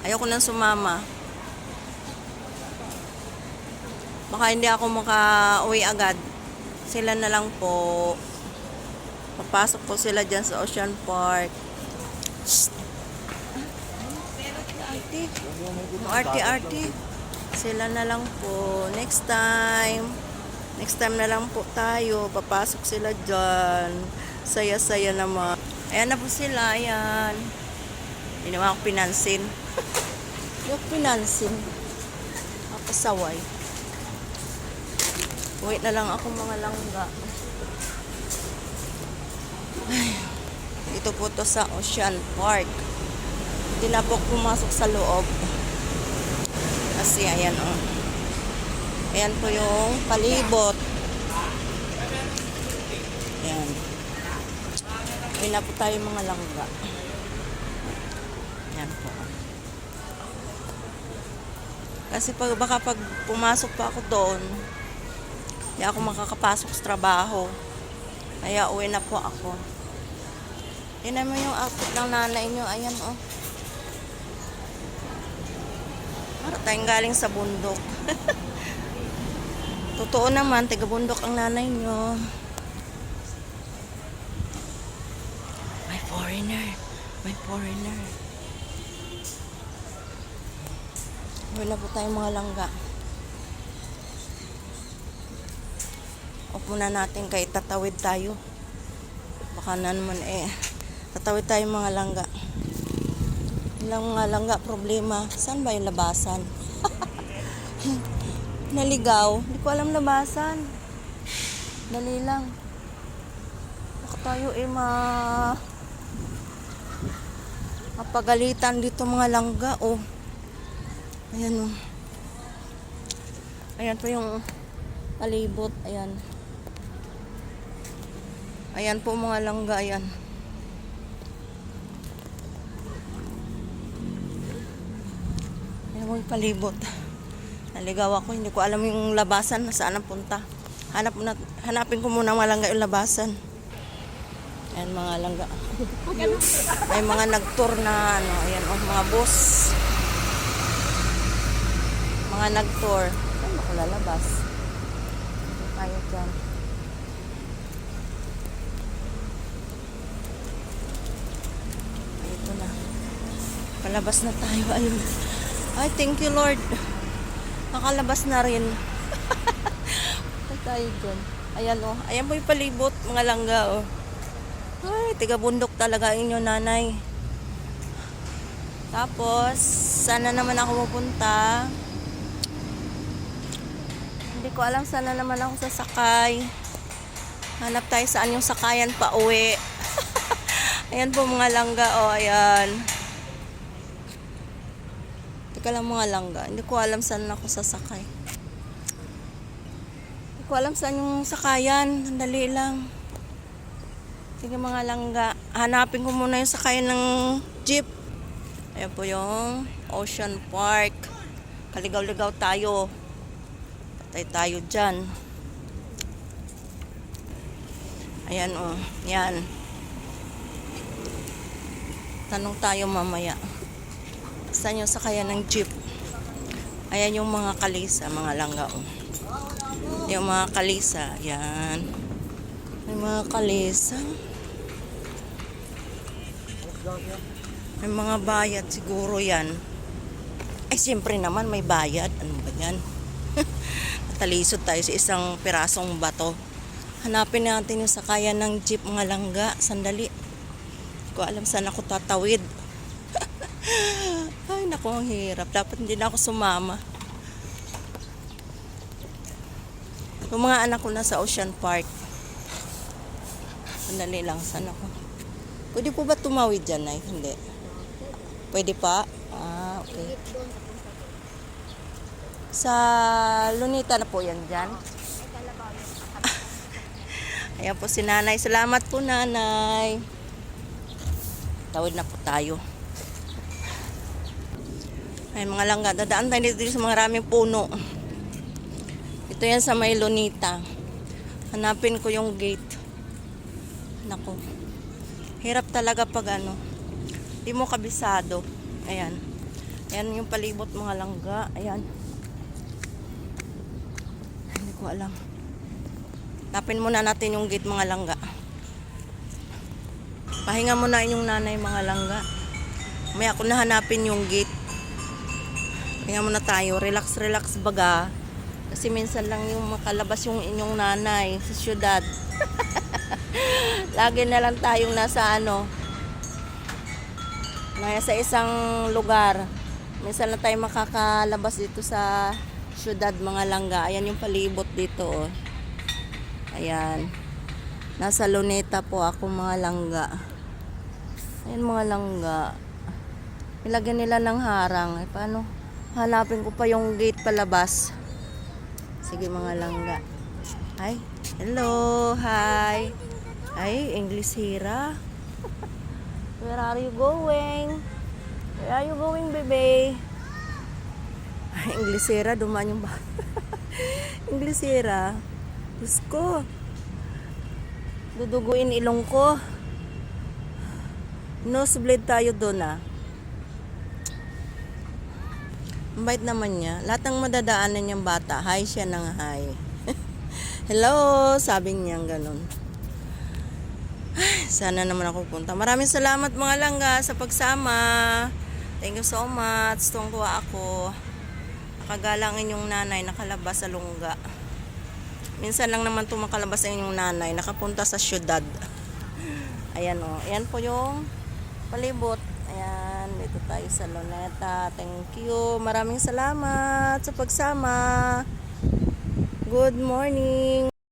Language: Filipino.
Ayoko nang sumama. Baka hindi ako maka-uwi agad. Sila na lang po. Papasok po sila dyan sa Ocean Park. Shh. Arte, arte, arte. Sila na lang po. Next time. Next time na lang po tayo. Papasok sila dyan. Saya-saya naman. Ayan na po sila. Ayan. Hindi naman ako pinansin. Ako pinansin. Ako pasaway. Wait na lang ako mga langga. Ay, dito po to sa Ocean Park. Hindi na po pumasok sa loob. Kasi ayan o. Oh. Ayan po yung palibot. Ayan. Ayan na po tayo mga langga. Ayan po. Kasi pag, baka pag pumasok pa ako doon, hindi ako makakapasok sa trabaho. Kaya uwi na po ako. Tingnan mo yung outfit ng nanay nyo. Ayan, oh. Para tayong galing sa bundok. Totoo naman, taga bundok ang nanay nyo. May foreigner. May foreigner. Na po tayong mga langga. Opo na natin kay tatawid tayo. Baka na naman eh. Tatawid tayo mga langga. Ilang mga langga problema. Saan ba yung labasan? Naligaw. Hindi ko alam labasan. Dali lang. Baka tayo eh ma... Mapagalitan dito mga langga. Oh. Ayan oh. Ayan po yung palibot. Ayan. Ayan po mga langga. Ayan. Ayan po yung palibot. Naligaw ako. Hindi ko alam yung labasan na saan ang punta. Hanap na, hanapin ko muna mga langga yung labasan. Ayan mga langga. May mga nag-tour na ano. Ayan oh, mga bus. Mga nag-tour. Saan ako? Ito tayo dyan. Ito na. Palabas na tayo. Ayun. Ay, thank you Lord. Nakalabas na rin. Ay, tayo dyan. Ayan. Oh. Ayan po yung palibot, mga langga. Oh. Ay, tiga bundok talaga inyo nanay. Tapos, sana naman ako pupunta. Hindi ko alam sana naman ako sasakay. Hanap tayo saan yung sakayan pa uwi. ayan po mga langga o, oh, ayan. Teka lang mga langga. Hindi ko alam saan ako sasakay. Hindi ko alam saan yung sakayan. Sandali lang. Sige mga langga. Hanapin ko muna yung sakayan ng jeep. Ayan po yung Ocean Park. Kaligaw-ligaw tayo. Patay tayo dyan. Ayan o. Oh. Yan. Tanong tayo mamaya. Saan yung sakayan ng jeep? Ayan yung mga kalisa, mga langga. Oh. Yung mga kalisa. Ayan. May mga kalisa. May mga bayad siguro yan. Eh, siyempre naman may bayad. Ano ba yan? Natalisod tayo sa isang pirasong bato. Hanapin natin yung sakayan ng jeep mga langga. Sandali. Hindi ko alam saan ako tatawid. Ay, naku, ang hirap. Dapat hindi na ako sumama. Yung mga anak ko na sa Ocean Park. Sandali lang, saan ako? Pwede po ba tumawid dyan, Nay? Hindi. Pwede pa? Ah, okay. Sa Lunita na po yan dyan. Ayan po si nanay. Salamat po nanay. Tawid na po tayo. Ay mga langga. Dadaan tayo dito sa mga raming puno. Ito yan sa may Lunita. Hanapin ko yung gate. Nako. Hirap talaga pag ano. Di mo kabisado. Ayan. Ayan yung palibot mga langga. Ayan. Ko alam. Tapin muna natin yung gate mga langga. Pahinga muna yung nanay mga langga. May ako nahanapin yung gate. Pahinga muna tayo. Relax, relax baga. Kasi minsan lang yung makalabas yung inyong nanay sa syudad. Lagi na lang tayong nasa ano, nasa isang lugar. Minsan lang tayo makakalabas dito sa syudad mga langga. Ayan yung palibot dito. Oh. Ayan. Nasa Luneta po ako mga langga. Ayan mga langga. Nilagyan nila ng harang. Eh, paano? Hanapin ko pa yung gate palabas. Sige mga langga. Hi. Hello. Hi. Hi, English Hira. Where are you going? Where are you going, baby? Inglesera, dumaan yung ba? Inglesera. Diyos ko. Duduguin ilong ko. Nosebleed tayo doon ah. Ang bait naman niya. Lahat ng madadaanan niyang bata, hi siya ng hi. Hello, sabi niya ganun. Sana naman ako punta. Maraming salamat mga langga sa pagsama. Thank you so much. Tungkuha ako. Nakagalangin yung nanay, nakalabas sa lungga. Minsan lang naman tumakalabas ang yung nanay, nakapunta sa syudad. Ayan o. Ayan po yung palibot. Ayan, dito tayo sa Luneta. Thank you. Maraming salamat sa pagsama. Good morning.